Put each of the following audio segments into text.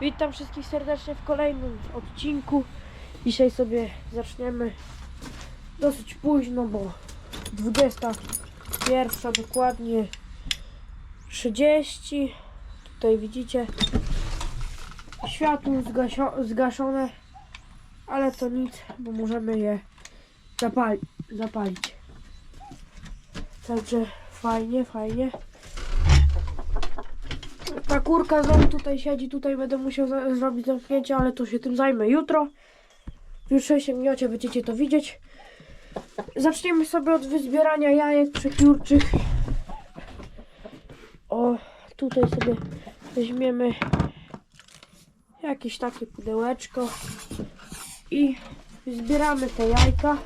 Witam wszystkich serdecznie w kolejnym odcinku. Dzisiaj sobie zaczniemy dosyć późno, bo 21 dokładnie 30. Tutaj widzicie światło zgaszone, ale to nic, bo możemy je zapali- zapalić. Także fajnie, fajnie. Ta kurka znowu tutaj siedzi, tutaj będę musiał zrobić zamknięcie, ale to się tym zajmę jutro. W jutrzejszym miocie będziecie to widzieć. Zaczniemy sobie od wyzbierania jajek przepiórczych. O, tutaj sobie weźmiemy jakieś takie pudełeczko i zbieramy te jajka.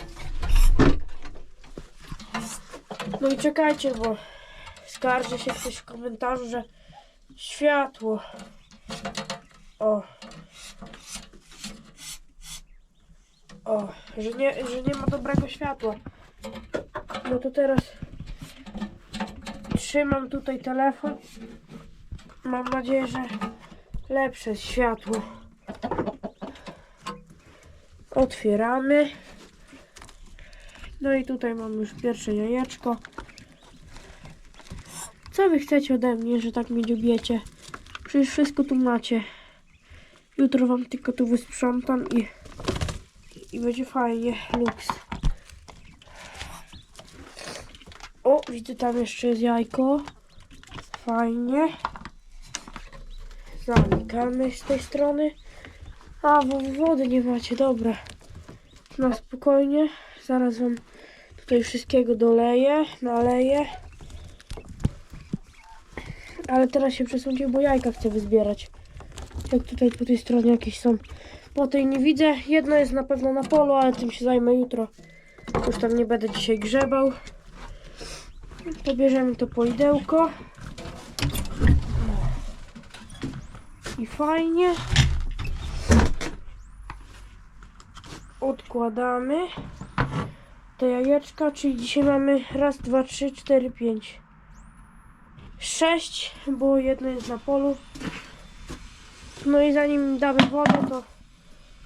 No i czekajcie, bo skarży się ktoś w komentarzu, że światło. O. O, że nie, że nie ma dobrego światła. No to teraz trzymam tutaj telefon. Mam nadzieję, że lepsze światło. Otwieramy. No i tutaj mam już pierwsze jajeczko. Co wy chcecie ode mnie, że tak mnie dziubiecie? Przecież wszystko tu macie. Jutro wam tylko tu wysprzątam i, i będzie fajnie. Luks. O, widzę tam jeszcze jest jajko. Fajnie. Zamykamy z tej strony. A, bo wody nie macie, dobra. Na spokojnie. Zaraz wam tutaj wszystkiego doleję, naleję. Ale teraz się przesuńcie, bo jajka chcę wyzbierać. Jak tutaj po tej stronie jakieś są. Po tej nie widzę. Jedno jest na pewno na polu, ale tym się zajmę jutro. Już tam nie będę dzisiaj grzebał. To bierzemy to polidełko. I fajnie. Odkładamy te jajeczka, czyli dzisiaj mamy raz, dwa, trzy, cztery, pięć. 6, bo jedno jest na polu. No i zanim damy wodę, to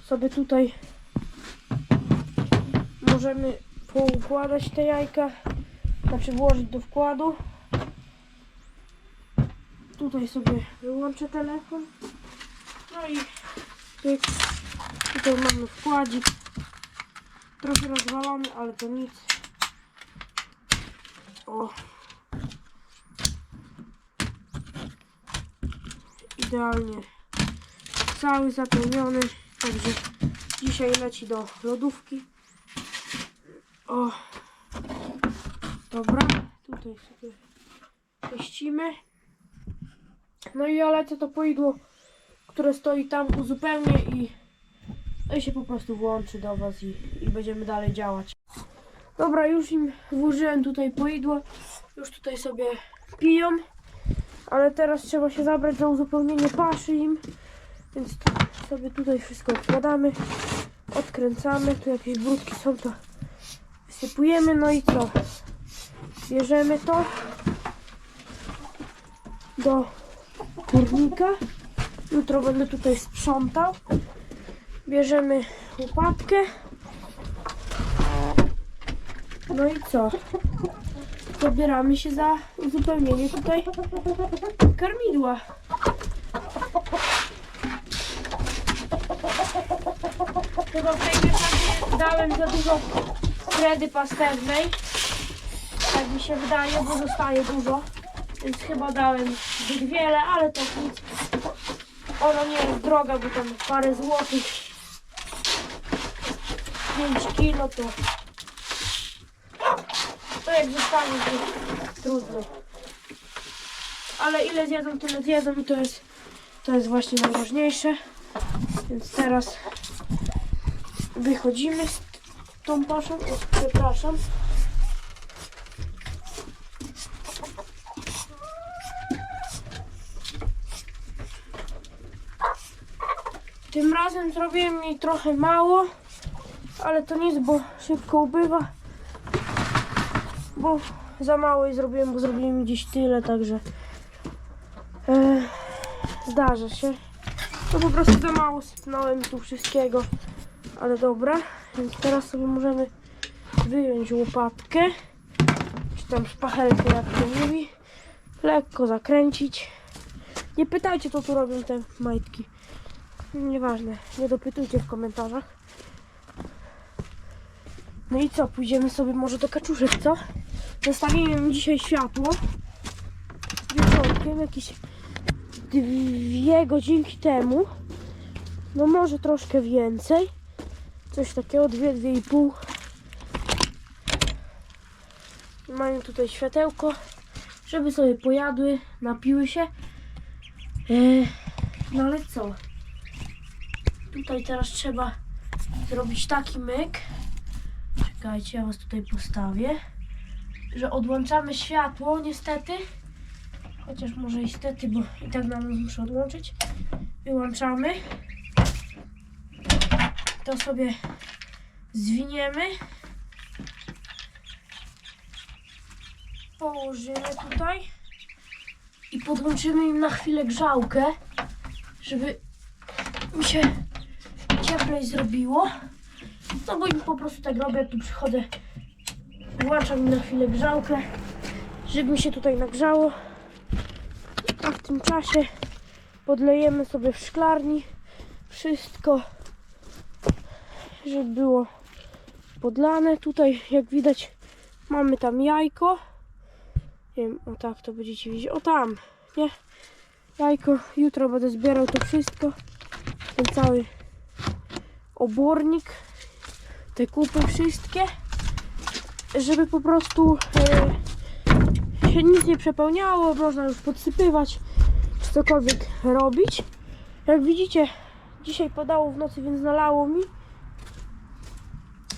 sobie tutaj możemy poukładać te jajka, znaczy włożyć do wkładu. Tutaj sobie wyłączę telefon. No i pyk. tutaj mamy wkładzik. Trochę rozwalony, ale to nic. O, idealnie cały zapełniony także dzisiaj leci do lodówki. O dobra tutaj sobie puścimy no i ja lecę to poidło które stoi tam uzupełnię i no i się po prostu włączy do was i, i będziemy dalej działać. Dobra już im włożyłem tutaj poidło już tutaj sobie piją ale teraz trzeba się zabrać za uzupełnienie paszy im. Więc sobie tutaj wszystko odkładamy. Odkręcamy. Tu jakieś brudki są, to wysypujemy. No i co? Bierzemy to do kurnika. Jutro będę tutaj sprzątał. Bierzemy łopatkę. No i co? Zabieramy się za uzupełnienie tutaj karmidła. Chyba w tej dałem za dużo kredy pastewnej. Tak mi się wydaje, bo zostaje dużo. Więc chyba dałem zbyt wiele, ale to nic. Ona nie jest droga, bo tam parę złotych. 5 kilo to jak zostanie, trudno. Ale ile zjedzą, tyle zjedzą i to jest, to jest właśnie najważniejsze. Więc teraz wychodzimy z tą paszą. O, przepraszam. Tym razem zrobiłem mi trochę mało, ale to nic, bo szybko ubywa bo za mało i zrobiłem, bo zrobiłem gdzieś tyle, także e, zdarza się. To po prostu za mało sypnąłem tu wszystkiego. Ale dobra, więc teraz sobie możemy wyjąć łopatkę, czy tam szpachelkę jak to mówi, lekko zakręcić. Nie pytajcie co tu robią te majtki. Nieważne, nie dopytujcie w komentarzach. No i co, pójdziemy sobie może do kaczuszek, co? Zostawiłem dzisiaj światło. Wieczorkiem, jakieś dwie godzinki temu. No może troszkę więcej. Coś takiego, dwie, dwie i pół. Mają tutaj światełko, żeby sobie pojadły, napiły się. Yy, no ale co? Tutaj teraz trzeba zrobić taki myk. Czekajcie, ja was tutaj postawię. Że odłączamy światło, niestety. Chociaż może niestety, bo i tak nam muszę odłączyć. Wyłączamy. To sobie zwiniemy. Położymy tutaj. I podłączymy im na chwilę grzałkę, żeby mi się cieplej zrobiło. No bo im po prostu tak robię, jak tu przychodzę. Włączam na chwilę grzałkę, żeby mi się tutaj nagrzało. A w tym czasie podlejemy sobie w szklarni wszystko, żeby było podlane. Tutaj jak widać mamy tam jajko. Nie wiem, o tak to będziecie widzieć. O tam, nie? Jajko. Jutro będę zbierał to wszystko. Ten cały obornik. Te kupy wszystkie. Żeby po prostu e, się nic nie przepełniało. Można już podsypywać. Czy cokolwiek robić. Jak widzicie, dzisiaj padało w nocy, więc nalało mi.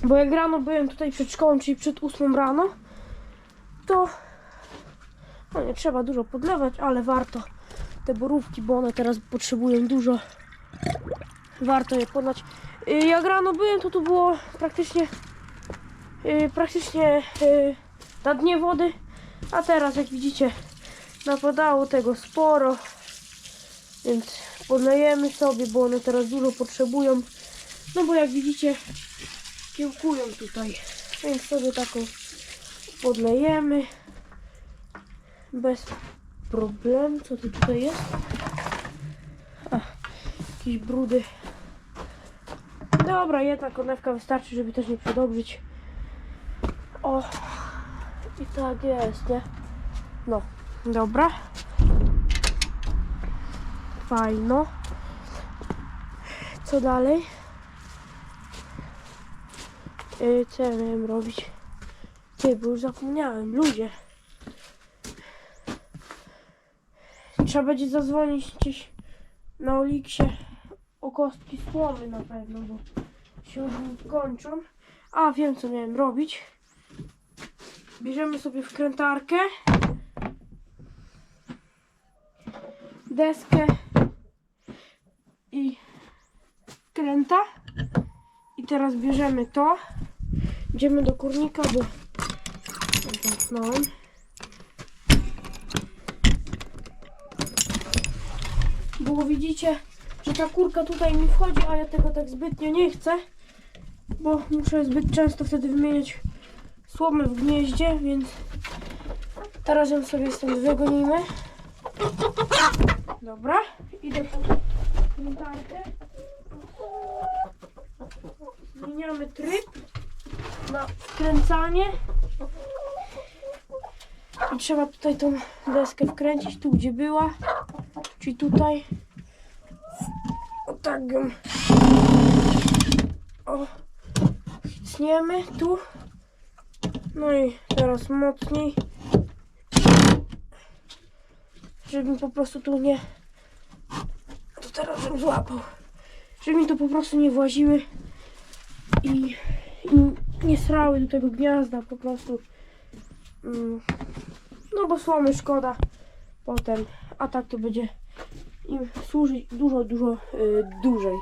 Bo jak rano byłem tutaj przed szkołą, czyli przed 8 rano, to no nie trzeba dużo podlewać, ale warto te borówki, bo one teraz potrzebują dużo. Warto je podlać. Y, Jak rano byłem, to tu było praktycznie y, praktycznie y, na dnie wody, a teraz jak widzicie napadało tego sporo, więc podlejemy sobie, bo one teraz dużo potrzebują. No bo jak widzicie kiełkują tutaj, więc sobie taką podlejemy bez problemu. Co to tutaj jest? A, jakieś brudy. Dobra, jedna konewka wystarczy, żeby też nie przedobrzyć. O, i tak jest, nie? No, dobra. Fajno. Co dalej? Yy, co ja miałem robić? Ty, bo już zapomniałem, ludzie. Trzeba będzie zadzwonić gdzieś na Oliksie o kostki słomy na pewno, bo się kończą. A, wiem co miałem robić. Bierzemy sobie wkrętarkę, deskę i kręta. I teraz bierzemy to. Idziemy do kurnika, bo zamknąłem. Bo widzicie, że ta kurka tutaj mi wchodzi, a ja tego tak zbytnio nie chcę. Bo muszę zbyt często wtedy wymieniać słomę w gnieździe, więc teraz ją sobie stąd wygonimy. Dobra, idę po komentarkę. Zmieniamy tryb na wkręcanie. I trzeba tutaj tą deskę wkręcić tu, gdzie była. Czyli tutaj. O tak ją. O. Cniemy tu. No i teraz mocniej. Żeby mi po prostu tu nie. To teraz bym złapał. Żeby mi to po prostu nie właziły i, i nie srały do tego gniazda po prostu. Mm, no bo słomy szkoda potem, a tak to będzie im służyć dużo, dużo y, dłużej.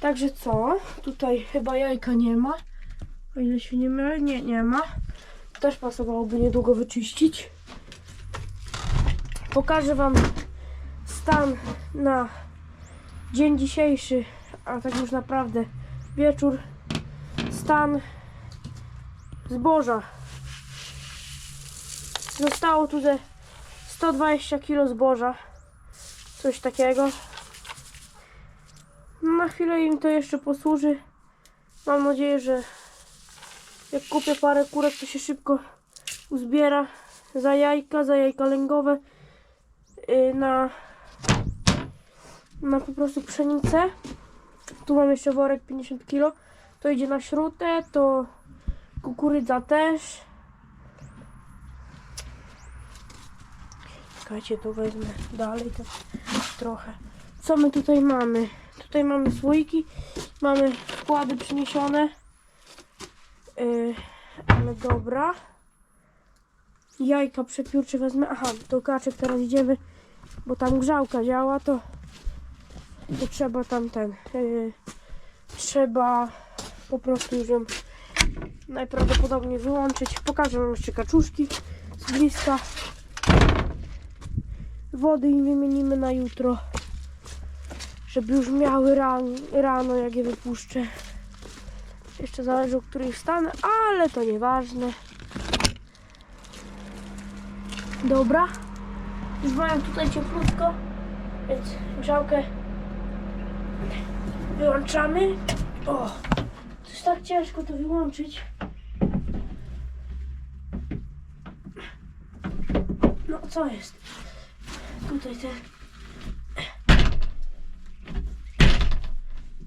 Także co? Tutaj chyba jajka nie ma. O ile się nie mylę, nie, nie ma. Też pasowałoby niedługo wyczyścić. Pokażę Wam stan na dzień dzisiejszy, a tak już naprawdę wieczór, stan zboża. Zostało tu ze 120 kg zboża, coś takiego. Na chwilę im to jeszcze posłuży. Mam nadzieję, że jak kupię parę kurek, to się szybko uzbiera za jajka, za jajka lęgowe yy, na, na po prostu pszenicę. Tu mam jeszcze worek 50 kg. To idzie na śrutę, to kukurydza też. Czekajcie, to wezmę dalej to trochę. Co my tutaj mamy? Tutaj mamy słoiki, mamy wkłady przyniesione. Yy, ale dobra. Jajka przepiórcze wezmę. Aha, do kaczek teraz idziemy, bo tam grzałka działa, to, to trzeba tam ten. Yy, trzeba po prostu już ją najprawdopodobniej wyłączyć. Pokażę wam jeszcze kaczuszki z bliska. Wody im wymienimy na jutro, żeby już miały ran, rano, jak je wypuszczę. Jeszcze zależy, o której wstanę, ale to nieważne. Dobra. Już mają tutaj cieplutko, więc grzałkę wyłączamy. O, to jest tak ciężko to wyłączyć. No, co jest? Tutaj ten.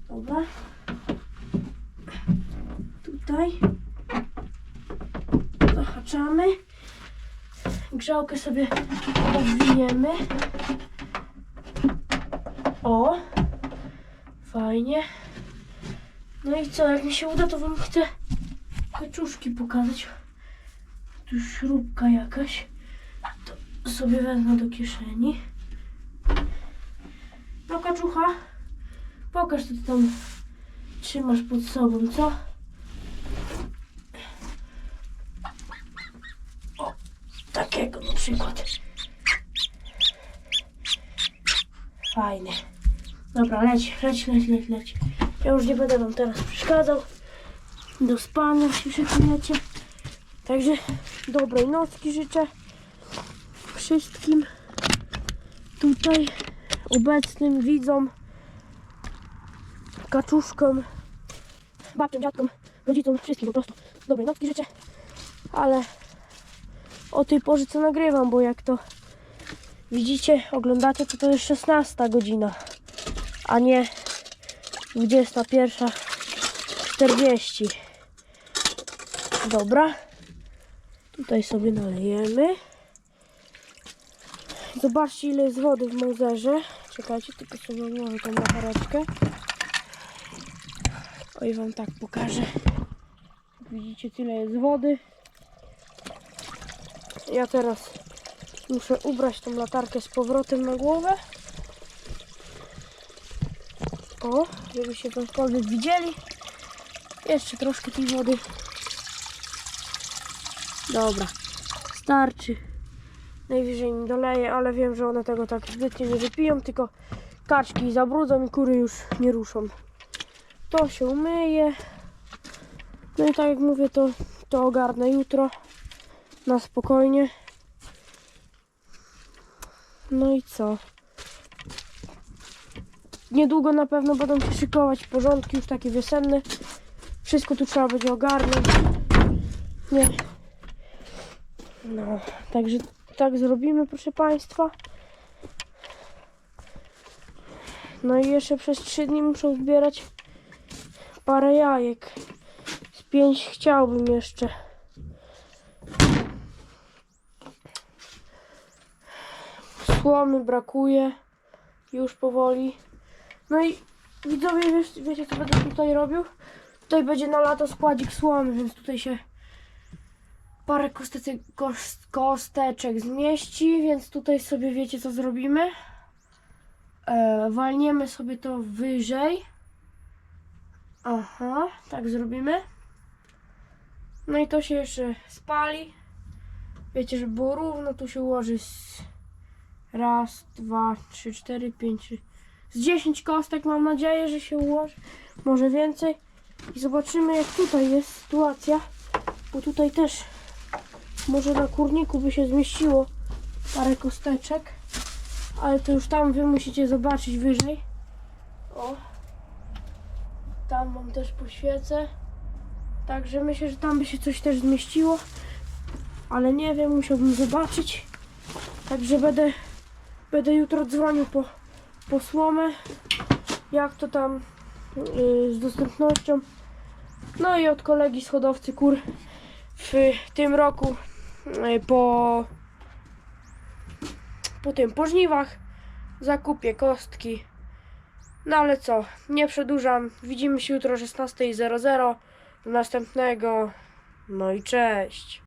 Dobra. Tutaj. Zahaczamy. Grzałkę sobie odwiniemy. O! Fajnie. No i co, jak mi się uda, to wam chcę kaczuszki pokazać. Tu śrubka jakaś. To sobie wezmę do kieszeni. No kaczucha, pokaż co ty tam trzymasz pod sobą, co? O, takiego na przykład. Fajny. Dobra, leć, leć, leć, leć, leć. Ja już nie będę wam teraz przeszkadzał. Do spania się szykujecie. Także dobrej nocki życzę wszystkim tutaj obecnym widzom, kaczuszkom, babciom, dziadkom, rodzicom, wszystkim po prostu dobrej nocki życzę. Ale o tej porze co nagrywam, bo jak to widzicie, oglądacie, to to jest 16 godzina, a nie 21.40. Dobra. Tutaj sobie nalejemy. Zobaczcie ile jest wody w mozerze. Czekajcie, tylko sobie odłożę tą latareczkę. Oj, wam tak pokażę. Widzicie, tyle jest wody. Ja teraz muszę ubrać tą latarkę z powrotem na głowę. O, żebyście cokolwiek widzieli. Jeszcze troszkę tej wody. Dobra, starczy. Najwyżej mi doleję, ale wiem, że one tego tak zbytnio nie wypiją, tylko kaczki zabrudzą i kury już nie ruszą. To się umyje. No i tak jak mówię, to, to ogarnę jutro na spokojnie. No i co? Niedługo na pewno będą się szykować porządki już takie wiosenne. Wszystko tu trzeba będzie ogarnąć. Nie. No, także tak zrobimy, proszę Państwa. No i jeszcze przez 3 dni muszę zbierać parę jajek. Z 5 chciałbym jeszcze. Słomy brakuje już powoli. No i widzowie, wiesz, wiecie co będę tutaj robił? Tutaj będzie na lato składzik słomy, więc tutaj się parę kosteczek, kos- kosteczek zmieści, więc tutaj sobie wiecie co zrobimy. E, walniemy sobie to wyżej. Aha, tak zrobimy. No i to się jeszcze spali. Wiecie, żeby było równo, tu się ułoży z raz, dwa, trzy, cztery, pięć, z 10 kostek mam nadzieję, że się ułoży. Może więcej. I zobaczymy jak tutaj jest sytuacja. Bo tutaj też może na kurniku by się zmieściło parę kosteczek. Ale to już tam wy musicie zobaczyć wyżej. O. Tam wam też poświecę. Także myślę, że tam by się coś też zmieściło. Ale nie wiem, musiałbym zobaczyć. Także będę, będę jutro dzwonił po, po słomę. Jak to tam yy, z dostępnością. No i od kolegi z hodowcy kur w tym roku yy, po po tym po żniwach zakupię kostki. No ale co, nie przedłużam. Widzimy się jutro o 16.00. Do następnego. No i cześć.